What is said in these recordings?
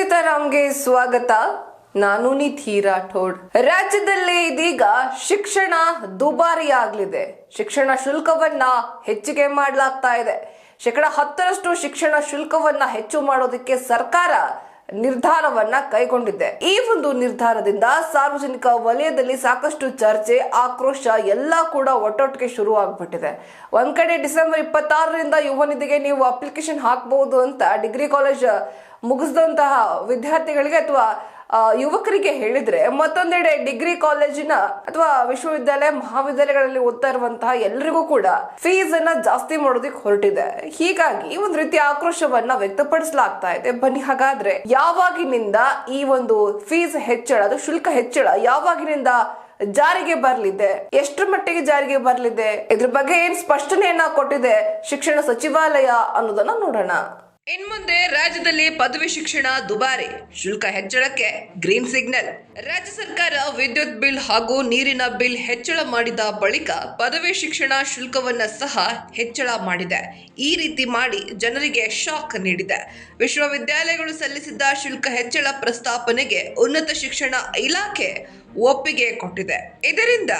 ಸೀತಾರಾಮ್ಗೆ ಸ್ವಾಗತ. ನಾನು ನಿಧಿ ರಾಠೋಡ್. ರಾಜ್ಯದಲ್ಲಿ ಇದೀಗ ಶಿಕ್ಷಣ ದುಬಾರಿ ಆಗ್ಲಿದೆ ಶಿಕ್ಷಣ ಶುಲ್ಕವನ್ನ ಹೆಚ್ಚಿಗೆ ಮಾಡಲಾಗ್ತಾ ಇದೆ. ಶೇಕಡ ಹತ್ತರಷ್ಟು ಶಿಕ್ಷಣ ಶುಲ್ಕವನ್ನ ಹೆಚ್ಚು ಮಾಡೋದಕ್ಕೆ ಸರ್ಕಾರ ನಿರ್ಧಾರವನ್ನ ಕೈಗೊಂಡಿದೆ. ಈ ಒಂದು ನಿರ್ಧಾರದಿಂದ ಸಾರ್ವಜನಿಕ ವಲಯದಲ್ಲಿ ಸಾಕಷ್ಟು ಚರ್ಚೆ, ಆಕ್ರೋಶ ಎಲ್ಲ ಕೂಡ ಒಟ್ಟೊಟ್ಟಿಗೆ ಶುರು ಆಗ್ಬಿಟ್ಟಿದೆ ಒಂದ್ ಕಡೆ ಡಿಸೆಂಬರ್ ಇಪ್ಪತ್ತಾರರಿಂದ ಯುವ ನಿಧಿಗೆ ನೀವು ಅಪ್ಲಿಕೇಶನ್ ಹಾಕಬಹುದು ಅಂತ ಡಿಗ್ರಿ ಕಾಲೇಜ್ ಮುಗಿಸಿದಂತಹ ವಿದ್ಯಾರ್ಥಿಗಳಿಗೆ ಅಥವಾ ಯುವಕರಿಗೆ ಹೇಳಿದ್ರೆ ಮತ್ತೊಂದೆಡೆ ಡಿಗ್ರಿ ಕಾಲೇಜಿನ ಅಥವಾ ವಿಶ್ವವಿದ್ಯಾಲಯ ಮಹಾವಿದ್ಯಾಲಯಗಳಲ್ಲಿ ಓದ್ತಾ ಇರುವಂತಹ ಎಲ್ಲರಿಗೂ ಕೂಡ ಫೀಸ್ ಅನ್ನ ಜಾಸ್ತಿ ಮಾಡೋದಕ್ಕೆ ಹೊರಟಿದೆ. ಹೀಗಾಗಿ ಒಂದು ರೀತಿ ಆಕ್ರೋಶವನ್ನ ವ್ಯಕ್ತಪಡಿಸಲಾಗ್ತಾ ಇದೆ. ಬನ್ನಿ ಹಾಗಾದ್ರೆ ಯಾವಾಗಿನಿಂದ ಈ ಒಂದು ಫೀಸ್ ಹೆಚ್ಚಳ, ಅದು ಶುಲ್ಕ ಹೆಚ್ಚಳ ಯಾವಾಗಿನಿಂದ ಜಾರಿಗೆ ಬರಲಿದೆ? ಎಷ್ಟು ಮಟ್ಟಿಗೆ ಜಾರಿಗೆ ಬರಲಿದೆ? ಇದ್ರ ಬಗ್ಗೆ ಏನ್ ಸ್ಪಷ್ಟನೆಯನ್ನ ಕೊಟ್ಟಿದೆ ಶಿಕ್ಷಣ ಸಚಿವಾಲಯ ಅನ್ನೋದನ್ನ ನೋಡೋಣ. ಇನ್ಮುಂದೆ ರಾಜ್ಯದಲ್ಲಿ ಪದವಿ ಶಿಕ್ಷಣ ದುಬಾರಿ. ಶುಲ್ಕ ಹೆಚ್ಚಳಕ್ಕೆ ಗ್ರೀನ್ ಸಿಗ್ನಲ್. ರಾಜ್ಯ ಸರ್ಕಾರ ವಿದ್ಯುತ್ ಬಿಲ್ ಹಾಗೂ ನೀರಿನ ಬಿಲ್ ಹೆಚ್ಚಳ ಮಾಡಿದ ಬಳಿಕ ಪದವಿ ಶಿಕ್ಷಣ ಶುಲ್ಕವನ್ನ ಸಹ ಹೆಚ್ಚಳ ಮಾಡಿದೆ. ಈ ರೀತಿ ಮಾಡಿ ಜನರಿಗೆ ಶಾಕ್ ನೀಡಿದೆ. ವಿಶ್ವವಿದ್ಯಾಲಯಗಳು ಸಲ್ಲಿಸಿದ್ದ ಶುಲ್ಕ ಹೆಚ್ಚಳ ಪ್ರಸ್ತಾಪನೆಗೆ ಉನ್ನತ ಶಿಕ್ಷಣ ಇಲಾಖೆ ಒಪ್ಪಿಗೆ ಕೊಟ್ಟಿದೆ. ಇದರಿಂದ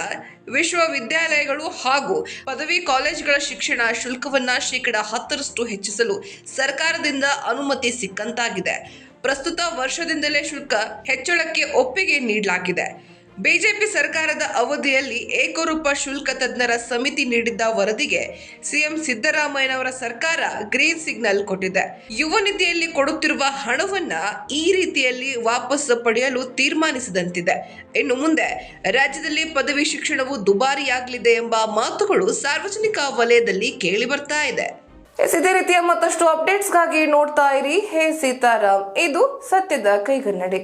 ವಿಶ್ವವಿದ್ಯಾಲಯಗಳು ಹಾಗೂ ಪದವಿ ಕಾಲೇಜುಗಳ ಶಿಕ್ಷಣ ಶುಲ್ಕವನ್ನು ಶೇಕಡ ಹತ್ತರಷ್ಟು ಹೆಚ್ಚಿಸಲು ಸರ್ಕಾರದಿಂದ ಅನುಮತಿ ಸಿಕ್ಕಂತಾಗಿದೆ. ಪ್ರಸ್ತುತ ವರ್ಷದಿಂದಲೇ ಶುಲ್ಕ ಹೆಚ್ಚಳಕ್ಕೆ ಒಪ್ಪಿಗೆ ನೀಡಲಾಗಿದೆ. ಬಿಜೆಪಿ ಸರ್ಕಾರದ ಅವಧಿಯಲ್ಲಿ ಏಕರೂಪ ಶುಲ್ಕ ತಜ್ಞರ ಸಮಿತಿ ನೀಡಿದ್ದ ವರದಿಗೆ ಸಿಎಂ ಸಿದ್ದರಾಮಯ್ಯನವರ ಸರ್ಕಾರ ಗ್ರೀನ್ ಸಿಗ್ನಲ್ ಕೊಟ್ಟಿದೆ. ಯುವ ನಿಧಿಯಲ್ಲಿ ಕೊಡುತ್ತಿರುವ ಹಣವನ್ನ ಈ ರೀತಿಯಲ್ಲಿ ವಾಪಸ್ ಪಡೆಯಲು ತೀರ್ಮಾನಿಸಿದಂತಿದೆ. ಇನ್ನು ಮುಂದೆ ರಾಜ್ಯದಲ್ಲಿ ಪದವಿ ಶಿಕ್ಷಣವು ದುಬಾರಿಯಾಗಲಿದೆ ಎಂಬ ಮಾತುಗಳು ಸಾರ್ವಜನಿಕ ವಲಯದಲ್ಲಿ ಕೇಳಿ ಬರ್ತಾ ಇದೆ. ಇದೇ ರೀತಿಯ ಮತ್ತಷ್ಟು ಅಪ್ಡೇಟ್ಸ್ಗಾಗಿ ನೋಡ್ತಾ ಇರಿ. ಹೇ ಸೀತಾರಾಮ್, ಇದು ಸತ್ಯದ ಕೈಗನ್ನಡಿ.